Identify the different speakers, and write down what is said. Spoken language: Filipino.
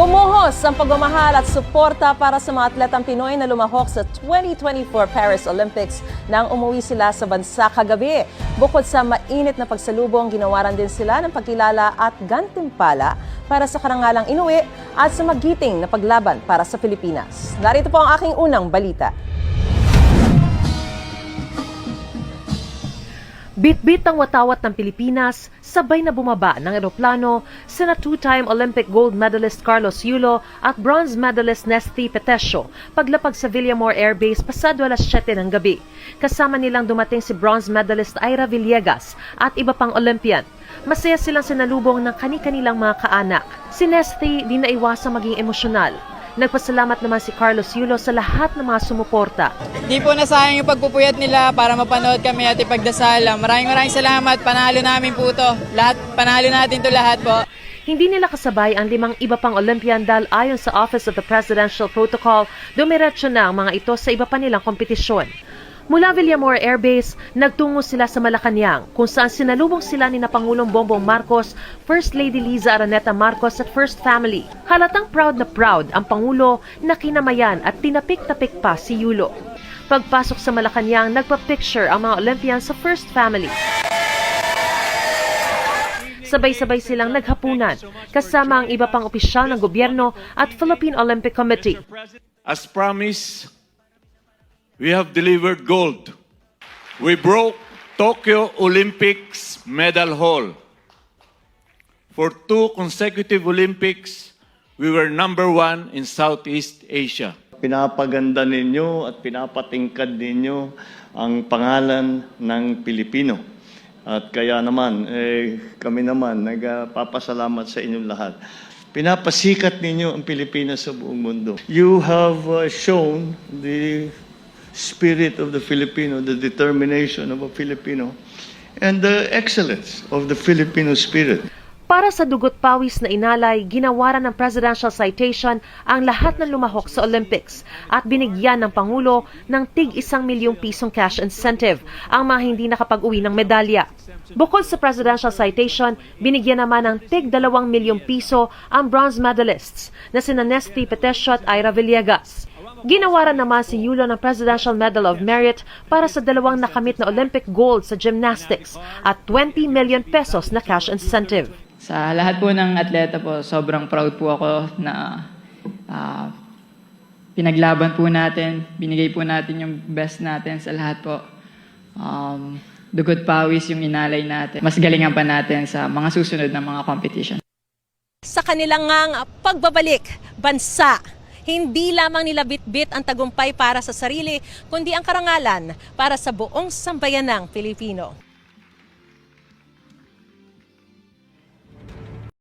Speaker 1: Bumuhos ang pagmamahal at suporta para sa mga atletang Pinoy na lumahok sa 2024 Paris Olympics nang umuwi sila sa bansa kagabi. Bukod sa mainit na pagsalubong, ginawaran din sila ng pagkilala at gantimpala para sa karangalang inuwi at sa magiting na paglaban para sa Pilipinas. Narito po ang aking unang balita. Bit-bit ang watawat ng Pilipinas, sabay na bumaba ng eroplano sina two-time Olympic gold medalist Carlos Yulo at bronze medalist Nesty Petesio paglapag sa Villamor Air Base pasado alas 7 ng gabi. Kasama nilang dumating si bronze medalist Ira Villegas at iba pang Olympian. Masaya silang sinalubong ng kani-kanilang mga kaanak. Si Nesty di naiwasang maging emosyonal. Nagpasalamat naman si Carlos Yulo sa lahat ng mga sumuporta
Speaker 2: Di po nasayang yung pagpupuyat nila para mapanood kami at ipagdasal. Maraming maraming salamat. Panalo namin po to. Lahat, panalo natin to lahat po.
Speaker 1: Hindi nila kasabay ang limang iba pang Olympian dahil ayon sa Office of the Presidential Protocol, dumiretso na ang mga ito sa iba pa nilang kompetisyon. Mula Villamor Air Base, nagtungo sila sa Malacanang kung saan sinalubong sila ni na Pangulong Bongbong Marcos, First Lady Liza Araneta Marcos at First Family. Halatang proud na proud ang Pangulo na kinamayan at tinapik-tapik pa si Yulo. Pagpasok sa Malacanang, nagpa-picture ang mga Olympians sa First Family. Sabay-sabay silang naghapunan kasama ang iba pang opisyal ng gobyerno at Philippine Olympic Committee.
Speaker 3: As promised, we have delivered gold. We broke Tokyo Olympics medal haul. For two consecutive Olympics, we were number one in Southeast Asia.
Speaker 4: pinapaganda ninyo at pinapatingkad ninyo ang pangalan ng Pilipino. At kaya naman, eh, kami naman nagpapasalamat sa inyong lahat. Pinapasikat ninyo ang Pilipinas sa buong mundo. You have uh, shown the spirit of the Filipino, the determination of a Filipino, and the excellence of the Filipino spirit.
Speaker 1: Para sa dugot pawis na inalay, ginawaran ng presidential citation ang lahat ng lumahok sa Olympics at binigyan ng Pangulo ng tig isang milyong pisong cash incentive ang mga hindi nakapag-uwi ng medalya. Bukod sa presidential citation, binigyan naman ng tig dalawang milyong piso ang bronze medalists na sina Nesty Petesio at Ira Villegas. Ginawaran naman si Yulo ng Presidential Medal of Merit para sa dalawang nakamit na Olympic gold sa gymnastics at 20 million pesos na cash incentive.
Speaker 2: Sa lahat po ng atleta po, sobrang proud po ako na ah, pinaglaban po natin, binigay po natin yung best natin sa lahat po. Um, dugot pawis yung inalay natin. Mas galingan pa natin sa mga susunod na mga competition.
Speaker 5: sa kanilang ngang pagbabalik bansa. Hindi lamang nila bit-bit ang tagumpay para sa sarili, kundi ang karangalan para sa buong sambayanang Pilipino.